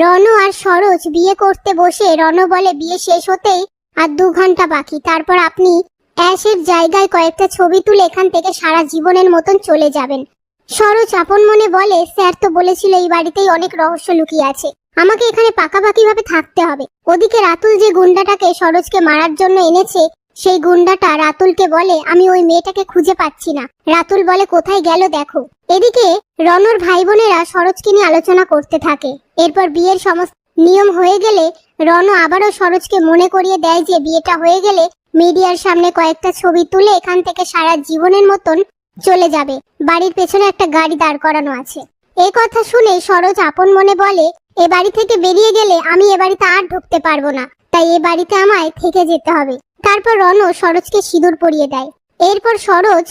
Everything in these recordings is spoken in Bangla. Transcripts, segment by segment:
রণ আর সরোজ বিয়ে করতে বসে রণ বলে, বিয়ে শেষ হতেই আর দু ঘণ্টা বাকি। তারপর আপনি অ্যাশের জায়গায় কয়েকটা ছবি তুলে এখান থেকে সারা জীবনের মতন চলে যাবেন। সরোজ আপন মনে বলে, স্যার তো বলেছিল এই বাড়িতেই অনেক রহস্য লুকিয়ে আছে। আমাকে এখানে পাকাপাকি ভাবে থাকতে হবে। ওদিকে রাতুল যে গুন্ডাটাকে সরোজকে মারার জন্য এনেছে সেই গুন্ডাটা রাতুলকে বলে, আমি ওই মেয়েটাকে খুঁজে পাচ্ছি না। রাতুল বলে, কোথায় গেল দেখো। এদিকে রনর ভাই বোনেরা সরোজকে নিয়ে আলোচনা করতে থাকে। এরপর বিয়ের সমস্ত নিয়ম হয়ে গেলে রণ আবারও সরোজকে মনে করিয়ে দেয় যে বিয়েটা হয়ে গেলে মিডিয়ার সামনে কয়েকটা ছবি তুলে এখান থেকে সারা জীবনের মতন চলে যাবে। বাড়ির পেছনে একটা গাড়ি দাঁড় করানো আছে। এই কথা শুনে সরোজ আপন মনে বলে, এ বাড়ি থেকে বেরিয়ে গেলে আমি এ বাড়িতে আর ঢুকতে পারব না। তাই এ বাড়িতে আমায় থেকে যেতে হবে। তারপর রণ সরোজকে সিঁদুর পরিয়ে দেয়। এরপর সরোজ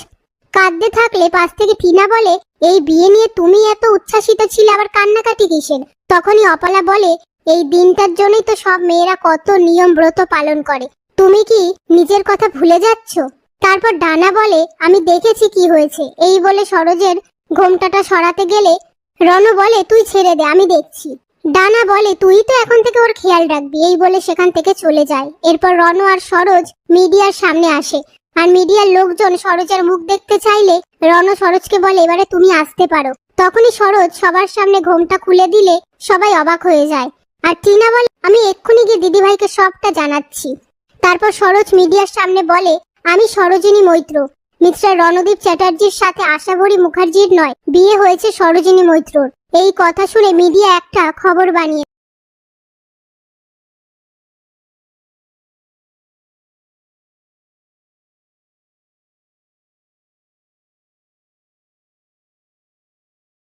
কাঁদতে থাকলে পাশ থেকে টিনা বলে, এই বিয়ে নিয়ে তুমি এত উচ্ছ্বাসিত ছিলে আবার কান্নাকাটি কিসের? তখনই অপলা বলে, এই দিনটার জন্যই তো সব মেয়েরা কত নিয়ম ব্রত পালন করে। তুমি কি নিজের কথা ভুলে যাচ্ছ? তারপর ডানা বলে, আমি দেখেছি কি হয়েছে। এই বলে সরোজের ঘোমটাটা সরাতে গেলে রণ বলে, তুই ছেড়ে দে, আমি দেখছি। ডানা বলে, তুই তো এখন থেকে ওর খেয়াল রাখবি। এই বলে সেখান থেকে চলে যায়। এরপর রণ আর সরোজ মিডিয়ার সামনে আসে। আর মিডিয়ার লোকজন সরোজের মুখ দেখতে চাইলে রণ সরোজকে বলে, এবারে তুমি আসতে পারো। তখনই সরোজ সবার সামনে ঘোমটা খুলে দিলে সবাই অবাক হয়ে যায়। আর টিনা বলে, আমি এক্ষুনি গিয়ে দিদিভাইকে সবটা জানাচ্ছি। তারপর সরোজ মিডিয়ার সামনে বলে, আমি সরোজিনী মৈত্র। মিস্টার রণদীপ চ্যাটার্জির সাথে আশাভরি মুখার্জির নয়, বিয়ে হয়েছে সরোজিনী মৈত্রর। এই কথা শুনে মিডিয়া একটা খবর বানিয়ে